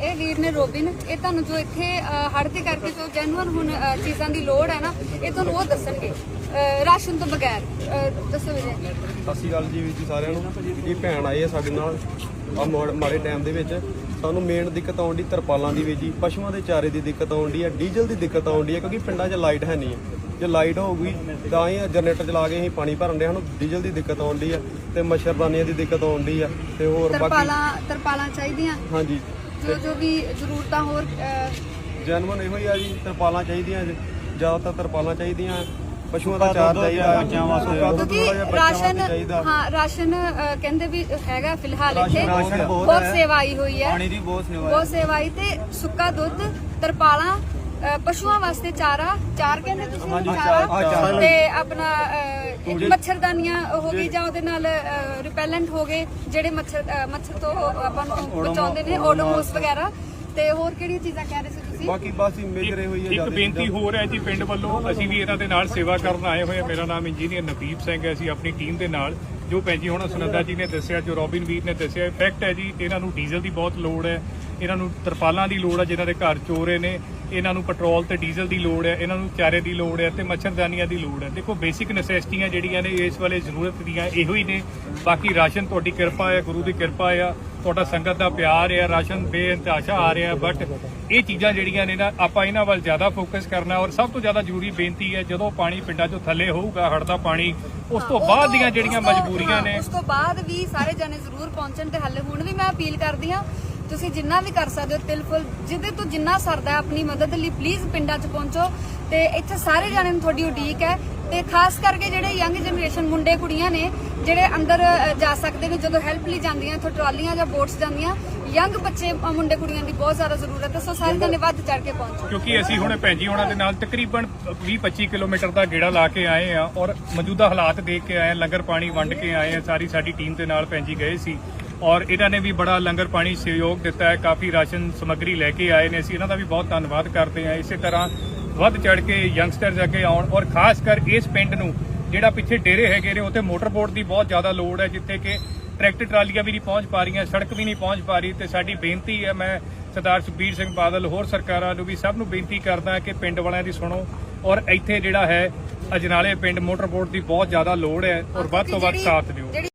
ਇਹ ਵੀਰ ਨੇ ਰੋਬਿਨ ਇਹ ਤੁਹਾਨੂੰ ਜੋ ਇੱਥੇ ਹੜ ਦੇ ਕਰਕੇ ਜੋ ਜੈਨੂਅਨ ਹੁਣ ਚੀਜ਼ਾਂ ਦੀ ਲੋੜ ਹੈ ਨਾ ਇਹ ਤੁਹਾਨੂੰ ਉਹ ਦੱਸਣਗੇ। ਰਾਸ਼ਨ ਤੋਂ ਬਗੈਰ ਦੱਸੋ ਵੀਰੇ। ਸਤਿ ਸ਼੍ਰੀ ਅਕਾਲ ਜੀ ਵੀਰ ਜੀ ਸਾਰਿਆਂ ਨੂੰ। ਇਹ ਭੈਣ ਆਏ ਆ ਸਾਡੇ ਨਾਲ ਆ ਮਾੜੇ ਟਾਈਮ ਦੇ ਵਿੱਚ। ਸਾਨੂੰ ਮੇਨ ਦਿੱਕਤ ਆਉਂਦੀ ਤਰਪਾਲਾਂ ਦੀ ਵੀ ਜੀ। ਪਸ਼ੂਆਂ ਦੇ ਚਾਰੇ ਦੀ ਦਿੱਕਤ ਆਉਂਦੀ ਹੈ ਡੀਜ਼ਲ ਦੀ ਦਿੱਕਤ ਆਉਂਦੀ ਹੈ ਕਿਉਂਕਿ ਪਿੰਡਾਂ 'ਚ ਲਾਈਟ ਹੈ ਨਹੀਂ ਹੈ। ਜੇ ਲਾਈਟ ਹੋਊਗੀ ਤਾਂ ਹੀ ਜਨਰੇਟਰ ਚਲਾ ਕੇ ਅਸੀਂ ਪਾਣੀ ਭਰਨ ਦੇ ਸਾਨੂੰ ਡੀਜ਼ਲ ਦੀ ਦਿੱਕਤ ਆਉਂਦੀ ਹੈ ਤੇ ਮੱਛਰਦਾਨੀਆਂ ਦੀ ਦਿੱਕਤ ਆਉਂਦੀ ਹੈ ਤੇ ਹੋਰ ਬਾਕੀ ਤਰਪਾਲਾਂ ਤਰਪਾਲਾਂ ਚਾਹੀਦੀਆਂ। ਹਾਂਜੀ। ਜੋ ਜੋ ਵੀ ਜ਼ਰੂਰਤਾਂ ਹੋਰ ਜਨਮਨ ਇਹੋ ਹੀ ਆ ਜੀ ਤਰਪਾਲਾਂ ਚਾਹੀਦੀਆਂ ਜੀ ਜ਼ਿਆਦਾਤਰ ਤਰਪਾਲਾਂ ਚਾਹੀਦੀਆਂ ਪਸ਼ੂਆਂ ਦਾ ਚਾਰ ਚਾਹੀਦਾ ਬੱਚਿਆਂ ਵਾਸਤੇ। ਕਿਉਂਕਿ ਰਾਸ਼ਨ ਹਾਂ ਰਾਸ਼ਨ ਕਹਿੰਦੇ ਵੀ ਹੈਗਾ ਫਿਲਹਾਲ ਇੱਥੇ। ਬਹੁਤ। ਸੇਵਾ ਆਈ ਹੋਈ ਹੈ। ਪਾਣੀ ਦੀ ਬਹੁਤ ਸੇਵਾ ਹੈ। ਬਹੁਤ ਸੇਵਾ ਆਈ ਤੇ ਸੁੱਕਾ ਦੁੱਧ ਤਰਪਾਲਾਂ ਅ, ਪਸ਼ੂਆਂ ਵਾਸਤੇ ਚਾਰਾ ਚਾਰ ਕਹਿੰਦੇ ਤੁਸੀਂ ਚਾਰਾ ਤੇ ਆਪਣਾ ਅ, ਇੱਕ ਮੱਛਰਦਾਨੀਆਂ ਹੋ ਗਈ ਜਾਂ ਉਹਦੇ ਨਾਲ ਰਿਪੈਲੈਂਟ ਹੋ ਗਏ ਜਿਹੜੇ ਮੱਛਰ ਅ, ਮੱਛਰ ਤੋਂ ਆਪਾਂ ਨੂੰ ਬਚਾਉਂਦੇ ਨੇ ਓਡੋਮੋਸ ਵਗੈਰਾ। ਤੇ ਹੋਰ ਕਿਹੜੀਆਂ ਚੀਜ਼ਾਂ ਕਹਿ ਰਹੇ ਸੀ ਤੁਸੀਂ? ਬਾਕੀ ਬਸ ਹੀ ਮੇਜਰ ਇਹੋ ਹੀ ਆ ਇੱਕ ਜ਼ਿਆਦਾ ਬੇਨਤੀ ਹੋਰ ਹੈ ਜੀ ਪਿੰਡ ਵੱਲੋਂ ਅਸੀਂ ਵੀ ਇਹਨਾਂ ਦੇ ਨਾਲ ਸੇਵਾ ਕਰਨ ਆਏ ਹੋਏ ਹਾਂ। ਮੇਰਾ ਨਾਮ ਇੰਜੀਨੀਅਰ ਨਵਦੀਪ ਸਿੰਘ ਹੈ ਅਸੀਂ ਆਪਣੀ ਟੀਮ ਦੇ ਨਾਲ। ਜੋ ਭੈਣ ਜੀ ਹੁਣ ਸੁਨੰਦਾ ਜੀ ਨੇ ਦੱਸਿਆ ਜੋ ਰੋਬਿਨ ਵੀਰ ਨੇ ਦੱਸਿਆ ਫੈਕਟ ਹੈ ਜੀ ਇਹਨਾਂ ਨੂੰ ਡੀਜ਼ਲ ਦੀ ਬਹੁਤ ਲੋੜ ਹੈ ਇਹਨਾਂ ਨੂੰ ਤਰਪਾਲਾਂ ਦੀ ਲੋੜ ਹੈ ਜਿਨ੍ਹਾਂ ਦੇ ਘਰ ਚੋਰੇ ਨੇ। ਇਹਨਾਂ ਨੂੰ ਪੈਟਰੋਲ ਤੇ ਡੀਜ਼ਲ ਦੀ ਲੋੜ ਹੈ ਇਹਨਾਂ ਨੂੰ ਚਾਰੇ ਦੀ ਲੋੜ ਹੈ ਤੇ ਮੱਛਰਦਾਨੀਆਂ ਦੀ ਲੋੜ ਹੈ। ਦੇਖੋ ਬੇਸਿਕ ਨੈਸੈਸਿਟੀਆਂ ਜਿਹੜੀਆਂ ਨੇ ਇਸ ਵੇਲੇ ਜ਼ਰੂਰਤ ਦੀਆਂ ਇਹੋ ਹੀ ਨੇ। ਬਾਕੀ ਰਾਸ਼ਨ ਤੁਹਾਡੀ ਕਿਰਪਾ ਹੈ ਗੁਰੂ ਦੀ ਕਿਰਪਾ ਆ ਤੁਹਾਡਾ ਸੰਗਤ ਦਾ ਪਿਆਰ ਹੈ ਰਾਸ਼ਨ ਬੇਇੰਤਹਾਸ਼ਾ ਆ ਰਿਹਾ ਬਟ ਇਹ ਚੀਜ਼ਾਂ ਜਿਹੜੀਆਂ ਨੇ ਨਾ ਆਪਾਂ ਇਹਨਾਂ ਵੱਲ ਜ਼ਿਆਦਾ ਫੋਕਸ ਕਰਨਾ ਔਰ ਸਭ ਤੋਂ ਜ਼ਿਆਦਾ ਜ਼ਰੂਰੀ ਬੇਨਤੀ ਹੈ ਜਦੋਂ ਪਾਣੀ ਪਿੰਡਾਂ 'ਚੋਂ ਥੱਲੇ ਹੋਊਗਾ ਹੜ੍ਹ ਦਾ ਪਾਣੀ ਉਸ ਤੋਂ ਬਾਅਦ ਦੀਆਂ ਜਿਹੜੀਆਂ ਮਜਬੂਰੀਆਂ ਹਾਂ, ਨੇ ਉਸ ਤੋਂ ਬਾਅਦ ਵੀ ਸਾਰੇ ਜਣੇ ਜ਼ਰੂਰ ਪਹੁੰਚਣ ਤੇ ਹਾਲੇ ਹੁਣ ਵੀ ਮੈਂ ਅਪੀਲ ਕਰਦੀ ਹਾਂ ਤੁਸੀਂ ਜਿੰਨਾ ਵੀ ਕਰ ਸਕਦੇ ਹੋ ਤਿਲ ਜਿਹਦੇ ਤੋਂ ਜਿੰਨਾ ਸਰਦਾ ਆਪਣੀ ਮਦਦ ਲਈ ਪਲੀਜ਼ ਪਿੰਡਾਂ 'ਚ ਪਹੁੰਚੋ ਤੇ ਇੱਥੇ ਸਾਰੇ ਜਣੇ ਨੂੰ ਤੁਹਾਡੀ ਉਡੀਕ ਹੈ ਤੇ ਖਾਸ ਕਰਕੇ ਜਿਹੜੇ ਯੰਗ ਜਨਰੇਸ਼ਨ ਮੁੰਡੇ ਕੁੜੀਆਂ ਨੇ, ਜਿਹੜੇ ਅੰਦਰ ਜਾ ਸਕਦੇ ਨੇ, ਜਦੋਂ ਹੈਲਪ ਲਈ ਜਾਂਦੀਆਂ, ਇੱਥੋਂ ਟਰਾਲੀਆਂ ਜਾਂ ਬੋਟਸ ਜਾਂਦੀਆਂ ਯੰਗ ਬੱਚੇ ਮੁੰਡੇ ਕੁੜੀਆਂ ਦੀ ਬਹੁਤ ਜ਼ਿਆਦਾ ਜ਼ਰੂਰਤ ਹੈ, ਸੋ ਸਾਰੇ ਜਣੇ ਵੱਧ ਚੜ ਕੇ ਪਹੁੰਚੋ। ਕਿਉਂਕਿ ਅਸੀਂ ਹੁਣ ਭੈਣ ਜੀ ਉਹਨਾਂ ਦੇ ਨਾਲ ਤਕਰੀਬਨ 20-25 ਕਿਲੋਮੀਟਰ ਦਾ ਗੇੜਾ ਲਾ ਕੇ ਆਏ ਆ ਔਰ ਮੌਜੂਦਾ ਹਾਲਾਤ ਦੇਖ ਕੇ ਆਏ ਆ, ਲੰਗਰ ਪਾਣੀ ਵੰਡ ਕੇ ਆਏ ਆ, ਸਾਰੀ ਸਾਡੀ ਟੀਮ ਦੇ ਨਾਲ ਭੈਣਜੀ ਗਏ ਸੀ। ਔਰ ਇਹਨਾਂ ਨੇ ਵੀ ਬੜਾ ਲੰਗਰ ਪਾਣੀ ਸਹਿਯੋਗ ਦਿੱਤਾ ਹੈ ਕਾਫੀ ਰਾਸ਼ਨ ਸਮੱਗਰੀ ਲੈ ਕੇ ਆਏ ਨੇ। ਅਸੀਂ ਇਹਨਾਂ ਦਾ ਵੀ ਬਹੁਤ ਧੰਨਵਾਦ ਕਰਦੇ ਹਾਂ। ਇਸੇ ਤਰ੍ਹਾਂ ਵੱਧ ਚੜ ਕੇ ਯੰਗਸਟਰਸ ਅੱਗੇ ਆਉਣ ਔਰ ਖਾਸ ਕਰ ਇਸ ਪਿੰਡ ਨੂੰ ਜਿਹੜਾ ਪਿੱਛੇ ਡੇਰੇ ਹੈਗੇ ਨੇ ਉੱਥੇ ਮੋਟਰ ਬੋਟ ਦੀ ਬਹੁਤ ਜ਼ਿਆਦਾ ਲੋੜ ਹੈ ਜਿੱਥੇ ਕਿ ਟਰੈਕਟਰ ਟਰਾਲੀਆਂ ਵੀ ਨਹੀਂ ਪਹੁੰਚ ਪਾ ਰਹੀਆਂ ਸੜਕ ਵੀ ਨਹੀਂ ਪਹੁੰਚ ਪਾ ਰਹੀ। ਤੇ ਸਾਡੀ ਬੇਨਤੀ ਹੈ ਮੈਂ ਸਰਦਾਰ ਸੁਖਬੀਰ ਸਿੰਘ ਬਾਦਲ ਹੋਰ ਸਰਕਾਰਾਂ ਨੂੰ ਵੀ ਸਭ ਨੂੰ ਬੇਨਤੀ ਕਰਦਾ ਕਿ ਪਿੰਡ ਵਾਲਿਆਂ ਦੀ ਸੁਣੋ। ਔਰ ਇੱਥੇ ਜਿਹੜਾ ਹੈ ਅਜਨਾਲੇ ਪਿੰਡ ਮੋਟਰ ਬੋਟ ਦੀ ਬਹੁਤ ਜ਼ਿਆਦਾ ਲੋੜ ਹੈ ਔਰ ਵੱਧ ਤੋਂ ਵੱਧ ਸਾਥ ਦਿਓ।